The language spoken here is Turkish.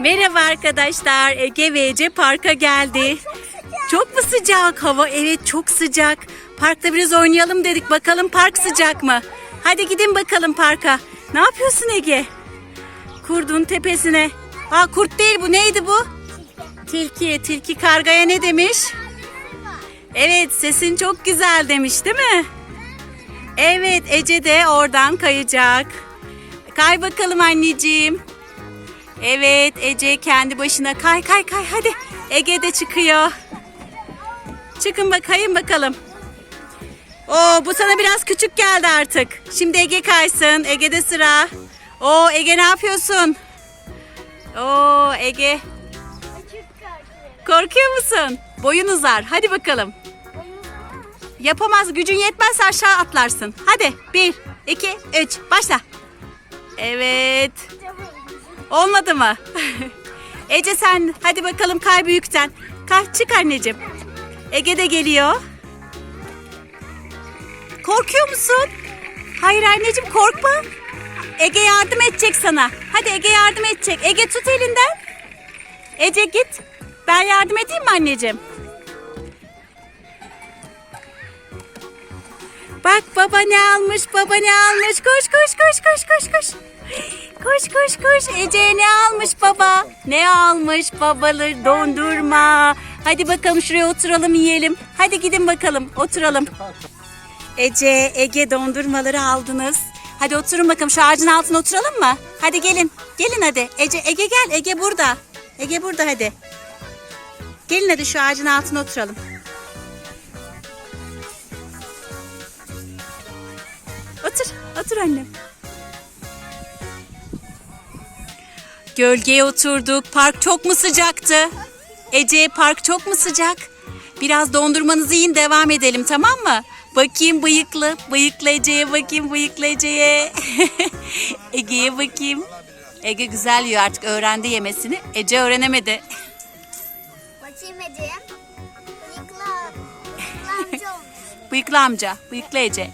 Merhaba. Arkadaşlar. Ege ve Ece parka geldi. Çok mu sıcak hava? Evet çok sıcak. Parkta biraz oynayalım dedik. Bakalım park sıcak mı? Hadi gidin bakalım parka. Ne yapıyorsun Ege? Kurdun tepesine. Aa kurt değil bu. Neydi bu? Tilki. Tilki kargaya ne demiş? Evet sesin çok güzel demiş değil mi? Evet Ece de oradan kayacak. Kay bakalım anneciğim. Evet Ece kendi başına kay kay kay hadi. Ege de çıkıyor. Çıkın bakayım bakalım. Oo bu sana biraz küçük geldi artık. Şimdi Ege kaysın. Ege'de sıra. Oo Ege ne yapıyorsun? Oo Ege korkuyor musun? Boyun uzar. Hadi bakalım. Yapamaz. Gücün yetmezse aşağı atlarsın. Hadi. Bir, iki, üç. Başla. Evet. Olmadı mı? Ece sen hadi bakalım kay büyükten. Kay çık anneciğim. Ege de geliyor. Korkuyor musun? Hayır anneciğim korkma. Ege yardım edecek sana. Hadi Ege yardım edecek. Ege tut elinden. Ece git. Ben yardım edeyim mi anneciğim? Bak baba ne almış, baba ne almış. Koş koş koş koş koş koş. Koş koş koş. Ece ne almış baba? Ne almış babalı dondurma. Hadi bakalım şuraya oturalım yiyelim. Hadi gidin bakalım oturalım. Ece, Ege dondurmaları aldınız. Hadi oturun bakalım şu ağacın altına oturalım mı? Hadi gelin. Gelin hadi. Ece, Ege gel. Ege burada. Ege burada hadi. Gelin hadi şu ağacın altına oturalım. Otur annem. Gölgeye oturduk. Park çok mu sıcaktı? Ece park çok mu sıcak? Biraz dondurmanızı yiyin devam edelim tamam mı? Bakayım bıyıklı. Bıyıklı Ece'ye bakayım bıyıklı Ece'ye. Ege'ye bakayım. Ege güzel yiyor artık öğrendi yemesini. Ece öğrenemedi. Bakayım Ece'ye. Bıyıklı, bıyıklı amca olmuş. Bıyıklı amca, bıyıklı Ece.